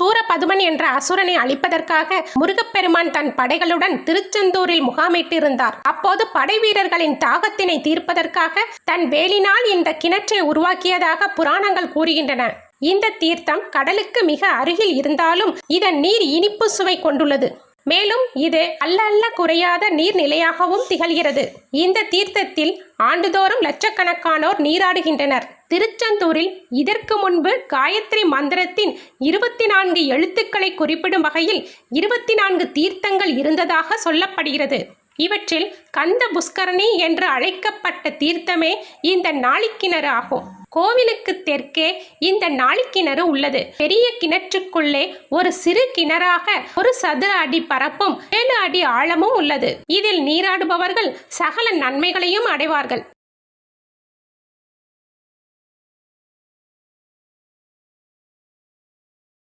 சூரபதுமன் என்ற அசுரனை அழிப்பதற்காக முருகப்பெருமான் தன் படைகளுடன் திருச்செந்தூரில் முகாமிட்டிருந்தார். அப்போது படை வீரர்களின் தாகத்தினை தீர்ப்பதற்காக தன் வேலினால் இந்த கிணற்றை உருவாக்கியதாக புராணங்கள் கூறுகின்றன. இந்த தீர்த்தம் கடலுக்கு மிக அருகில் இருந்தாலும் இதன் நீர் இனிப்பு சுவை கொண்டுள்ளது. மேலும் இது அல்ல அல்ல குறையாத நீர்நிலையாகவும் திகழ்கிறது. இந்த தீர்த்தத்தில் ஆண்டுதோறும் லட்சக்கணக்கானோர் நீராடுகின்றனர். திருச்செந்தூரில் இதற்கு முன்பு காயத்ரி மந்திரத்தின் இருபத்தி நான்கு எழுத்துக்களை குறிப்பிடும் வகையில் இருபத்தி நான்கு தீர்த்தங்கள் இருந்ததாக சொல்லப்படுகிறது. இவற்றில் கந்த புஷ்கரணி என்று அழைக்கப்பட்ட தீர்த்தமே இந்த நாளிக்கிணறு ஆகும். கோவிலுக்கு தெற்கே இந்த நாளிக்கிணறு உள்ளது. பெரிய கிணற்றுக்குள்ளே ஒரு சிறு கிணறாக ஒரு சதுர அடி பரப்பும் ஏழு அடி ஆழமும் உள்ளது. இதில் நீராடுபவர்கள் சகல நன்மைகளையும் அடைவார்கள்.